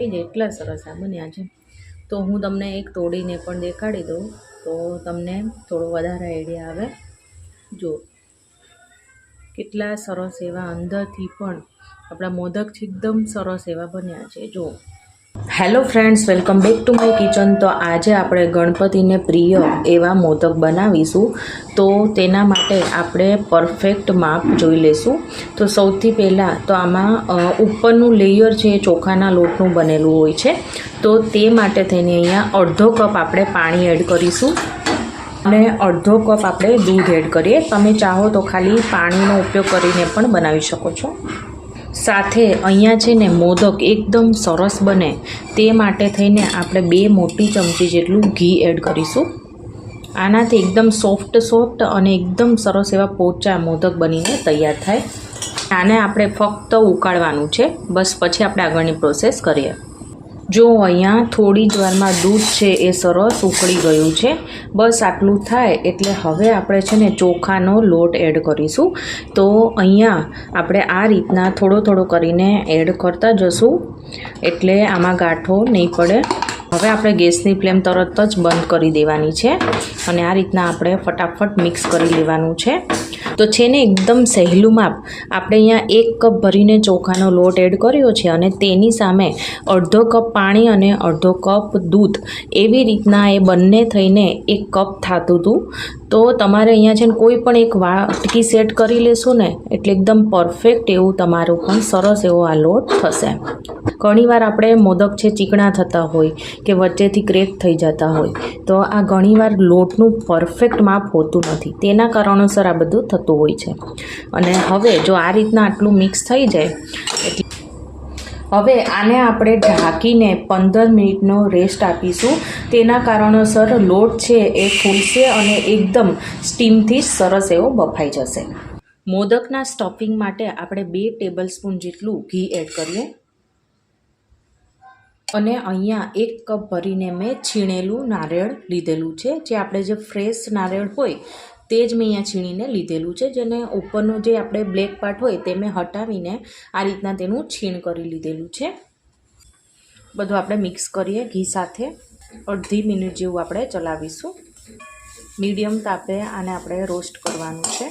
એ જાય એટલા સરસ આ બન્યા છે. તો હું તમને એક તોડીને પણ દેખાડી દઉં. તો તમને થોડો વધારે આઈડિયા આવે. જો, કેટલા સરસ એવા અંદરથી પણ આપણા મોદક એકદમ સરસ એવા બન્યા છે. જો hello friends welcome back to my kitchen તો આજે આપણે ગણપતિને પ્રિય એવા મોદક બનાવીશું. તો તેના માટે આપણે પરફેક્ટ માપ જોઈ લઈશું તો સૌથી પહેલાં તો આમાં ઉપરનું લેયર છે એ ચોખાના લોટનું બનેલું હોય છે. તો તે માટે થઈને અહીંયા અડધો કપ આપણે પાણી એડ કરીશું. અને અડધો કપ આપણે દૂધ એડ કરીએ. તમે ચાહો તો ખાલી પાણીનો ઉપયોગ કરીને પણ બનાવી શકો છો. સાથે અહીંયા છે ને મોદક એકદમ સરસ બને. તે માટે થઈને આપણે બે મોટી ચમચી જેટલું ઘી એડ કરીશું. આનાથી એકદમ સોફ્ટ સોફ્ટ અને એકદમ સરસ એવા પોચા મોદક બનીને તૈયાર થાય. આને આપણે ફક્ત ઉકાળવાનું છે. બસ પછી આપણે આગળની પ્રોસેસ કરીએ. જો અહીંયા થોડી જ વારમાં દૂધ છે એ સરસ ઉકળી ગયું છે. બસ આટલું થાય એટલે હવે આપણે છે ને ચોખાનો લોટ એડ કરીશું. તો અહીંયા આપણે આ રીતના થોડો થોડો કરીને એડ કરતા જશું. એટલે આમાં ગાંઠો નહીં પડે. હવે આપણે ગેસની ફ્લેમ તરત જ બંધ કરી દેવાની છે અને આ રીતના આપણે ફટાફટ મિક્સ કરી લેવાનું છે. તો છે ને એકદમ સહેલું માપ, આપણે અહીંયા એક કપ ભરીને ચોખાનો લોટ એડ કર્યો છે અને તેની સામે અડધો કપ પાણી અને અડધો કપ દૂધ, એવી રીતના એ બંને થઈને એક કપ થતું હતું. તો તમારે અહીંયા છે ને કોઈ પણ એક વાટકી સેટ કરી લેશો ને, એટલે એકદમ પરફેક્ટ એવું તમારું પણ સરસ એવો આ લોટ થશે. ઘણીવાર આપણે મોદક છે, ચીકણા થતા હોય કે વચ્ચેથી ક્રેક થઈ જતા હોય, તો આ ઘણીવાર લોટનું પરફેક્ટ માપ હોતું નથી. તેના કારણોસર આ બધું થતું હોય છે. અને હવે જો આ રીતના આટલું મિક્સ થઈ જાય હવે આને આપણે ઢાંકીને પંદર મિનિટનો રેસ્ટ આપીશું. તેના કારણોસર લોટ છે એ ફૂલશે અને એકદમ સ્ટીમથી સરસ એવો બફાઈ જશે. મોદકના સ્ટફિંગ માટે આપણે બે ટેબલ સ્પૂન જેટલું ઘી એડ કરીએ. અને અહીંયા એક કપ ભરીને મેં છીણેલું નારિયેળ લીધેલું છે. જે આપણે જે ફ્રેશ નારિયેળ હોય તે જ મેં અહીંયા છીણીને લીધેલું છે. જેને ઉપરનો જે આપણે બ્લેક પાર્ટ હોય તે મેં હટાવીને આ રીતના તેનું છીણ કરી લીધેલું છે. બધું આપણે મિક્સ કરીએ ઘી સાથે. અડધી મિનિટ જેવું આપણે ચલાવીશું. મીડિયમ તાપે આને આપણે રોસ્ટ કરવાનું છે.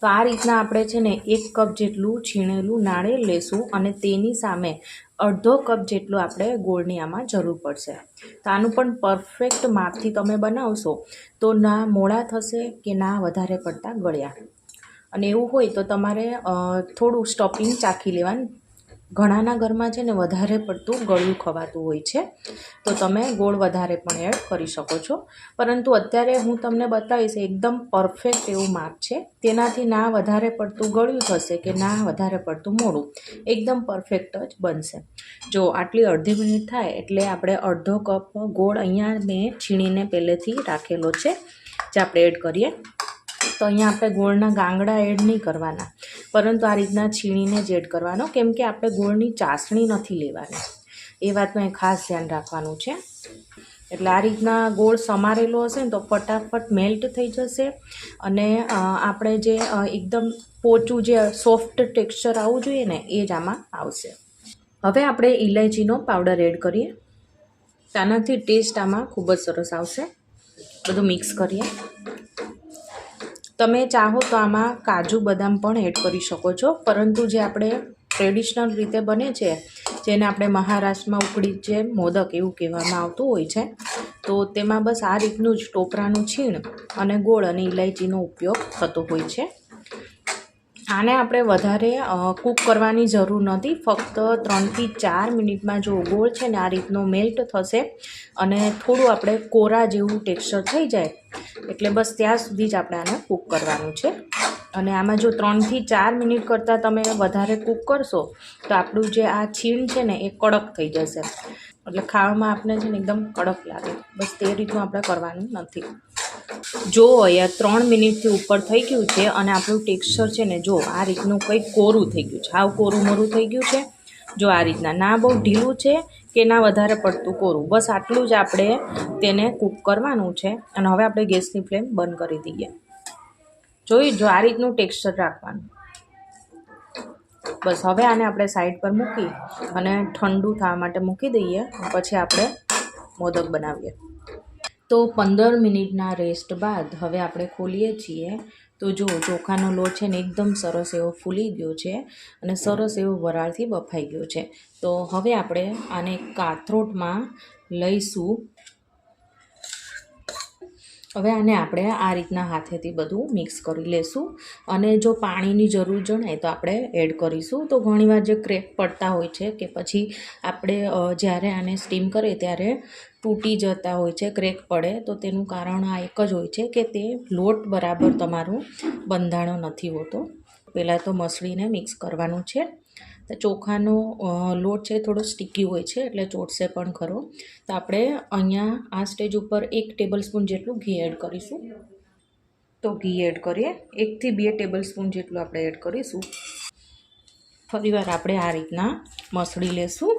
તો આ રીતના આપણે છે ને એક કપ જેટલું છીણેલું નાળિયેર લેશું અને તેની સામે અડધો કપ જેટલું આપણે ગોળની આમાં જરૂર પડશે. તો આનું પણ પરફેક્ટ માપથી તમે બનાવશો તો ના મોડા થશે કે ના વધારે પડતા ગળ્યા. અને એવું હોય તો તમારે થોડું સ્ટોપિંગ ચાખી લેવાનું. ઘણાના ઘરમાં છે ને વધારે પડતું ગળ્યું ખવાતું હોય છે. તો તમે ગોળ વધારે પણ એડ કરી શકો છો. પરંતુ અત્યારે હું તમને બતાવીશ, એકદમ પરફેક્ટ એવું માપ છે. તેનાથી ના વધારે પડતું ગળ્યું થશે કે ના વધારે પડતું મોડું. એકદમ પરફેક્ટ જ બનશે. જો આટલી અડધી મિનિટ થાય એટલે આપણે અડધો કપ ગોળ અહીંયા મેં છીણીને પહેલેથી રાખેલો છે. જે આપણે એડ કરીએ. તો અહીંયા આપણે ગોળના ગાંગડા એડ નહીં કરવાના. પરંતુ આ રીતના છીણીને જ એડ કરવાનો. કેમ કે આપણે ગોળની ચાસણી નથી લેવાની. એ વાતનું એ ખાસ ધ્યાન રાખવાનું છે. એટલે આ રીતના ગોળ સમારેલો હશે ને તો ફટાફટ મેલ્ટ થઈ જશે. અને આપણે જે એકદમ પોચું જે સોફ્ટ ટેક્સચર આવવું જોઈએ ને, એ જ આમાં આવશે. હવે આપણે ઇલાયચીનો પાવડર એડ કરીએ. તેનાથી ટેસ્ટ આમાં ખૂબ જ સરસ આવશે. બધું મિક્સ કરીએ. તમે ચાહો તો આમાં કાજુ, બદામ પણ એડ કરી શકો છો. પરંતુ જે આપણે ટ્રેડિશનલ રીતે બને છે, જેને આપણે મહારાષ્ટ્રમાં ઉકળી જે મોદક એવું કહેવામાં આવતું હોય છે, તો તેમાં બસ આ રીતનું જ ટોપરાનું છીણ અને ગોળ અને ઇલાયચીનો ઉપયોગ થતો હોય છે. આને આપણે વધારે કૂક કરવાની જરૂર નથી. ફક્ત ત્રણથી ચાર મિનિટમાં જો ગોળ છે ને આ રીતનો મેલ્ટ થશે અને થોડું આપણે કોરા જેવું ટેક્સચર થઈ જાય, એટલે બસ ત્યાં સુધી જ આપણે આને કૂક કરવાનું છે. અને આમાં જો ત્રણથી ચાર મિનિટ કરતાં તમે વધારે કૂક કરશો, તો આપણું જે આ છીણ છે ને એ કડક થઈ જશે. એટલે ખાવામાં આપણે છે ને એકદમ કડક લાગે. બસ તે રીતનું આપણે કરવાનું નથી. જો અહીંયા ત્રણ મિનિટથી ઉપર થઈ ગયું છે અને આપણું ટેક્સચર છે ને, જો આ રીતનું કંઈક કોરું થઈ ગયું છે. આવ કોરું મોરું થઈ ગયું છે. જો આ રીતના ના બહુ ઢીલું છે કે ના વધારે પડતું કોરું. બસ આટલું જ આપણે તેને કૂક કરવાનું છે અને હવે આપણે ગેસની ફ્લેમ બંધ કરી દઈએ. જોયું જો આ રીતનું ટેક્સચર રાખવાનું. બસ હવે આને આપણે સાઈડ પર મૂકી અને ઠંડુ થવા માટે મૂકી દઈએ પછી આપણે મોદક બનાવીએ. તો પંદર મિનિટના રેસ્ટ બાદ હવે આપણે ખોલીએ છીએ. તો જો ચોખાનો લોટ છે ને એકદમ સરસ એવો ફૂલી ગયો છે અને સરસ એવો વરાળથી બફાઈ ગયો છે. તો હવે આપણે આને કાથરોટમાં લઈશું. હવે આને આપણે આ રીતના હાથેથી બધું મિક્સ કરી લેશું અને જો પાણીની જરૂર જણાય તો આપણે એડ કરીશું. તો ઘણીવાર જે ક્રેક પડતા હોય છે કે પછી આપણે જ્યારે આને સ્ટીમ કરીએ ત્યારે તૂટી જતા હોય છે, ક્રેક પડે, તો તેનું કારણ આ એક જ હોય છે કે તે લોટ બરાબર તમારું બંધાણો નથી હોતો. પહેલાં તો મસળીને મિક્સ કરવાનું છે. તો ચોખાનો લોટ છે થોડો સ્ટીકી હોય છે, એટલે ચોટશે પણ ખરો. તો આપણે અહીંયા આ સ્ટેજ ઉપર એક ટેબલ સ્પૂન જેટલું ઘી એડ કરીશું. તો ઘી એડ કરીએ. એકથી બે ટેબલ સ્પૂન જેટલું આપણે એડ કરીશું. ફરીવાર આપણે આ રીતના મસળી લેશું.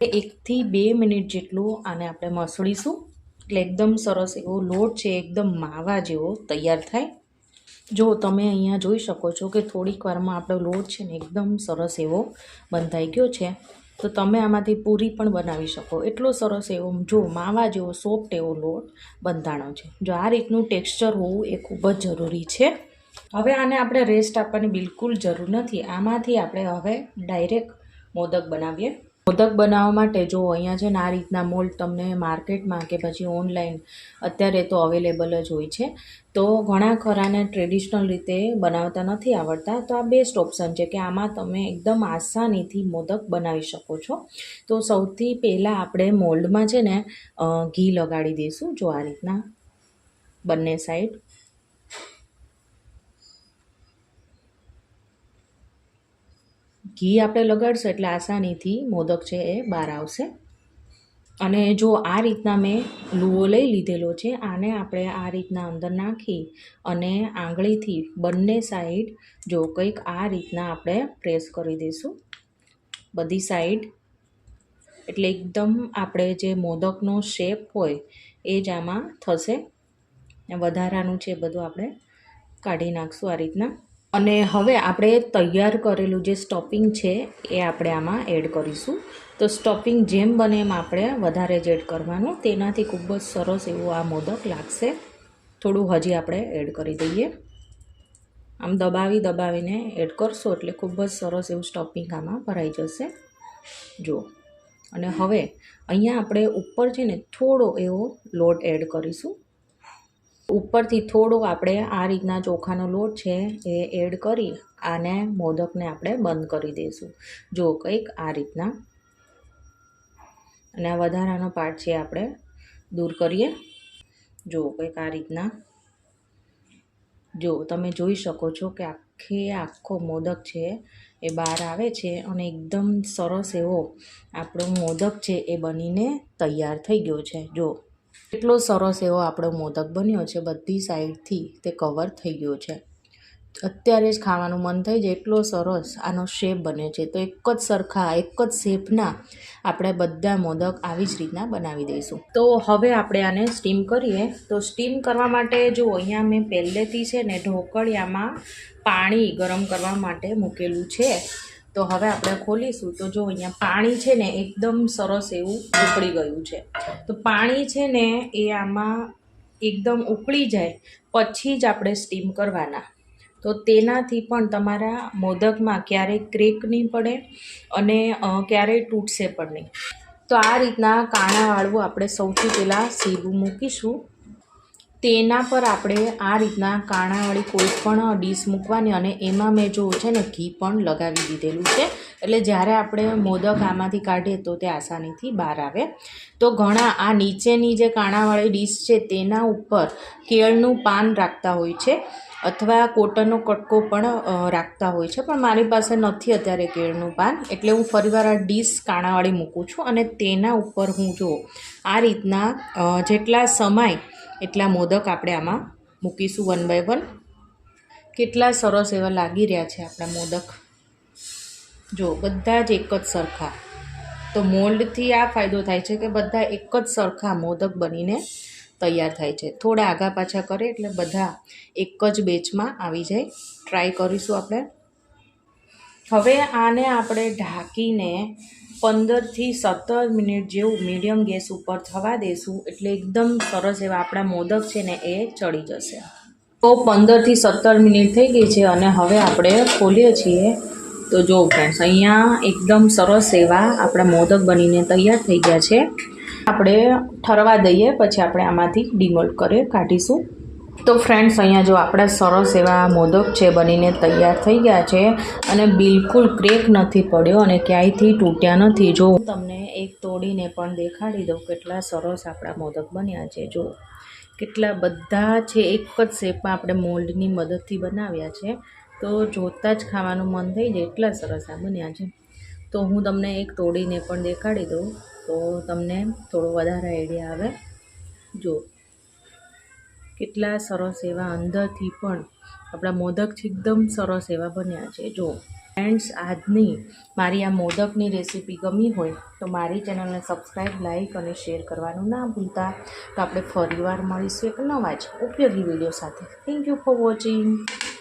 એકથી બે મિનિટ જેટલું આને આપણે મસળીશું. એટલે એકદમ સરસ એવો લોટ છે, એકદમ માવા જેવો તૈયાર થાય. જો તમે અહીંયા જોઈ શકો છો કે થોડીક વારમાં આપણો લોટ છે ને એકદમ સરસ એવો બંધાઈ ગયો છે. તો તમે આમાંથી પૂરી પણ બનાવી શકો. એટલો સરસ એવો, જો માવા જેવો સોફ્ટ એવો લોટ બંધાણો છે. જો આ રીતનું ટેક્સચર હોવું એ ખૂબ જ જરૂરી છે. હવે આને આપણે રેસ્ટ આપવાની બિલકુલ જરૂર નથી. આમાંથી આપણે હવે ડાયરેક્ટ મોદક બનાવીએ. મોદક બનાવવા માટે જો અહીંયા છે ને આ રીતના મોલ્ડ તમને માર્કેટમાં કે પછી ઓનલાઈન અત્યારે તો અવેલેબલ જ હોય છે. તો ઘણા ખરાને ટ્રેડિશનલ રીતે બનાવતા નથી આવડતા. તો આ બેસ્ટ ઓપ્શન છે કે આમાં તમે એકદમ આસાનીથી મોદક બનાવી શકો છો. તો સૌથી પહેલાં આપણે મોલ્ડમાં છે ને ઘી લગાડી દઈશું. જો આ રીતના બંને સાઈડ ઘી આપણે લગાડશું એટલે આસાનીથી મોદક છે એ બહાર આવશે. અને જો આ રીતના મેં લુઓ લઈ લીધેલો છે, આને આપણે આ રીતના અંદર નાખી અને આંગળીથી બંને સાઈડ જો કંઈક આ રીતના આપણે પ્રેસ કરી દઈશું. બધી સાઈડ એટલે એકદમ આપણે જે મોદકનો શેપ હોય એ જ આમાં થશે. વધારાનું છે બધું આપણે કાઢી નાખશું આ રીતના. અને હવે આપણે તૈયાર કરેલું જે સ્ટોપિંગ છે એ આપણે આમાં એડ કરીશું. તો સ્ટોપિંગ જેમ બને એમ આપણે વધારે જ એડ કરવાનું. તેનાથી ખૂબ જ સરસ એવું આ મોદક લાગશે. થોડું હજી આપણે એડ કરી દઈએ. આમ દબાવી દબાવીને એડ કરશો એટલે ખૂબ જ સરસ એવું સ્ટોપિંગ આમાં ભરાઈ જશે. જુઓ. અને હવે અહીંયા આપણે ઉપર છે ને થોડો એવો લોટ એડ કરીશું. ઉપરથી થોડો આપણે આ રીતના ચોખાનો લોટ છે એ એડ કરી આને મોદકને આપણે બંધ કરી દઈશું. જો કંઈક આ રીતના. અને આ વધારાનો પાર્ટ છે આપણે દૂર કરીએ. જો કંઈક આ રીતના. જો તમે જોઈ શકો છો કે આખે આખો મોદક છે એ બહાર આવે છે અને એકદમ સરસ એવો આપણો મોદક છે એ બનીને તૈયાર થઈ ગયો છે. જો એટલો સરસ એવો આપણો મોદક બન્યો છે, બધી સાઈડથી તે કવર થઈ ગયો છે. અત્યારે જ ખાવાનું મન થઈ જાય એટલો સરસ આનો શેપ બને છે. તો એક જ સરખા, એક જ શેપના આપણે બધા મોદક આવી જ રીતના બનાવી દઈશું. તો હવે આપણે આને સ્ટીમ કરીએ. તો સ્ટીમ કરવા માટે જો અહીંયા મેં પહેલેથી છે ને ઢોકળિયામાં પાણી ગરમ કરવા માટે મૂકેલું છે. તો હવે આપણે ખોલીશું. તો જો અહીંયા પાણી છે ને એકદમ સરસ એવું ઉકળી ગયું છે. તો પાણી છે ને એ આમાં એકદમ ઉકળી જાય, પછી જ આપણે સ્ટીમ કરવાના. તો તેનાથી પણ તમારા મોદકમાં ક્યારેય ક્રેક નહીં પડે અને ક્યારેય તૂટશે પણ નહીં. તો આ રીતના કાણાવાળું આપણે સૌથી પહેલાં સીબું મૂકીશું. તેના પર આપણે આ રીતના કાણાવાળી કોઈ પણ ડીશ મૂકવાની અને એમાં મેં જો છે ને ઘી પણ લગાવી દીધેલું છે. એટલે જ્યારે આપણે મોદક આમાંથી કાઢીએ તો તે આસાનીથી બહાર આવે. તો ઘણા આ નીચેની જે કાણાવાળી ડીશ છે તેના ઉપર કેળનું પાન રાખતા હોય છે અથવા કોટનનો કટકો પણ રાખતા હોય છે. પણ મારી પાસે નથી અત્યારે કેળનું પાન. એટલે હું ફરીવાર આ ડીશ કાણાવાળી મૂકું છું અને તેના ઉપર હું જો આ રીતના જેટલા સમાય એટલા મોદક આપણે આમાં મૂકીશું વન બાય વન કેટલા સરસ એવા લાગી રહ્યા છે આપણા મોદક. જો, બધા જ એક જ સરખા. તો મોલ્ડથી આ ફાયદો થાય છે કે બધા એક જ સરખા મોદક બનીને તૈયાર થાય છે. થોડા આગા પાછા કરે એટલે બધા એક જ બેચમાં આવી જાય. ટ્રાય કરીશું આપણે. હવે આને આપણે ઢાંકીને પંદરથી સત્તર મિનિટ જેવું મીડિયમ ગેસ ઉપર થવા દેશું. એટલે એકદમ સરસ એવા આપણા મોદક છે ને એ ચડી જશે. તો પંદરથી સત્તર મિનિટ થઈ ગઈ છે અને હવે આપણે ખોલીએ છીએ. તો જો ફ્રેન્ડ્સ અહીંયા એકદમ સરસ એવા આપણા મોદક બનીને તૈયાર થઈ ગયા છે. આપણે ઠરવા દઈએ, પછી આપણે આમાંથી ડિમોલ્ટ કરી કાઢીશું. તો ફ્રેન્ડ્સ અહીંયા જો આપણા સરસ એવા મોદક છે, બનીને તૈયાર થઈ ગયા છે અને બિલકુલ ક્રેક નથી પડ્યો અને ક્યાંયથી તૂટ્યા નથી. જો હું તમને એક તોડીને પણ દેખાડી દઉં કેટલા સરસ આપણા મોદક બન્યા છે. જો કેટલા બધા છે, એક જ શેપમાં આપણે મોલ્ડની મદદથી બનાવ્યા છે. તો જોતાં જ ખાવાનું મન થઈ જાય એટલા સરસ આ બન્યા છે. તો હું તમને એક તોડીને પણ દેખાડી દઉં તો તમને થોડો વધારે આઈડિયા આવે. જો કેટલા સરસ એવા અંદરથી પણ આપણા મોદક છે એકદમ સરસ એવા બન્યા છે. જો ફ્રેન્ડ્સ આજની મારી આ મોદકની રેસીપી ગમી હોય તો મારી ચેનલને સબસ્ક્રાઈબ લાઈક અને શેર કરવાનું ના ભૂલતા. તો આપણે ફરીવાર મળીશું એક નવા જ ઉપયોગી વીડિયો સાથે. Thank you for watching